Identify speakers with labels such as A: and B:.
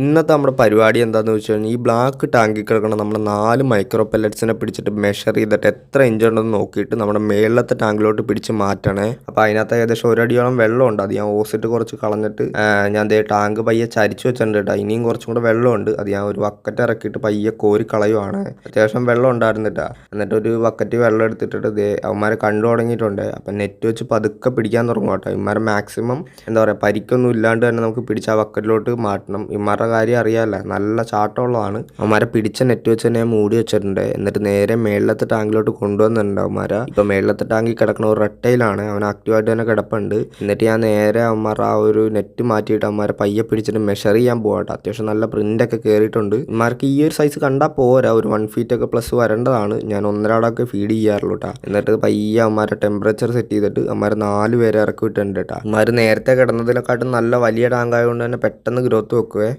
A: ഇന്നത്തെ നമ്മുടെ പരിപാടി എന്താണെന്ന് വെച്ച് കഴിഞ്ഞാൽ ഈ ബ്ലാക്ക് ടാങ്കിൽ കിടക്കുന്ന നമ്മൾ നാല് മൈക്രോ പെല്ലറ്റ്സിനെ പിടിച്ചിട്ട് മെഷർ ചെയ്തിട്ട് എത്ര ഇഞ്ച് ഉണ്ടെന്ന് നോക്കിയിട്ട് നമ്മുടെ മേളിലത്തെ ടാങ്കിലോട്ട് പിടിച്ച് മാറ്റണേ. അപ്പോൾ അതിനകത്ത് ഏകദേശം ഒരടിയോളം വെള്ളമുണ്ട് അത് ഞാൻ ഓസിട്ട് കുറച്ച് കളഞ്ഞിട്ട് ഞാൻ ദേ ടാങ്ക് പയ്യെ ചരിച്ചു വെച്ചിട്ടുണ്ട് ഇനിയും കുറച്ചും കൂടെ വെള്ളമുണ്ട്. അത് ഞാൻ ഒരു വക്കറ്റ് ഇറക്കിയിട്ട് പയ്യെ കോരി കളയുവാണ്. അത്യാവശ്യം വെള്ളം ഉണ്ടായിരുന്നിട്ടാ എന്നിട്ട് ഒരു വക്കറ്റ് വെള്ളം എടുത്തിട്ട് ദേ അവന്മാരെ കണ്ടു തുടങ്ങിയിട്ടുണ്ട്. അപ്പം നെറ്റ് വെച്ച് പതുക്കെ പിടിക്കാൻ തുടങ്ങും കേട്ടോ ഇമാരെ മാക്സിമം എന്താ പറയുക പരിക്കൊന്നും ഇല്ലാണ്ട് തന്നെ നമുക്ക് പിടിച്ച് ആ വക്കറ്റിലോട്ട് മാറ്റണം. ഇമാരുടെ കാര്യം അറിയാമല്ല നല്ല ചാട്ടമുള്ളതാണ്. അവന്മാരെ പിടിച്ച നെറ്റ് വെച്ച് തന്നെ മൂടി വെച്ചിട്ടുണ്ട്. എന്നിട്ട് നേരെ മേളിലത്തെ ടാങ്കിലോട്ട് കൊണ്ടുവന്നിട്ടുണ്ട് അവന്മാരെ. ഇപ്പം മേളിലത്തെ ടാങ്കിൽ കിടക്കുന്ന ഒരു റെട്ടയിലാണ് അവൻ ആക്റ്റീവായിട്ട് തന്നെ കിടപ്പുണ്ട്. എന്നിട്ട് ഞാൻ നേരെ അവന്മാർ ആ ഒരു നെറ്റ് മാറ്റിയിട്ട് അവന്മാരെ പയ്യെ പിടിച്ചിട്ട് മെഷർ ചെയ്യാൻ പോകട്ടെ അത്യാവശ്യം നല്ല പ്രിന്റ് ഒക്കെ കയറിയിട്ടുണ്ട് ഇമാർക്ക് ഈ ഒരു സൈസ് കണ്ടാൽ പോരാ. ഒരു വൺ ഫീറ്റ് ഒക്കെ പ്ലസ് വരേണ്ടതാണ്. ഞാൻ ഒന്നരാടൊക്കെ ഫീഡ് ചെയ്യാറുള്ളൂ കേട്ടോ എന്നിട്ട് പയ്യെ അവന്മാരെ ടെമ്പറേച്ചർ സെറ്റ് ചെയ്തിട്ട് അവന്മാരെ നാല് പേരെ ഇറക്കി വിട്ടിട്ടുണ്ട് കേട്ടോ അവന്മാർ നേരത്തെ കിടന്നതിനെക്കാട്ടും നല്ല വലിയ ടാങ്ക് ആയതുകൊണ്ട് തന്നെ പെട്ടെന്ന് ഗ്രോത്ത് വെക്കുവേ.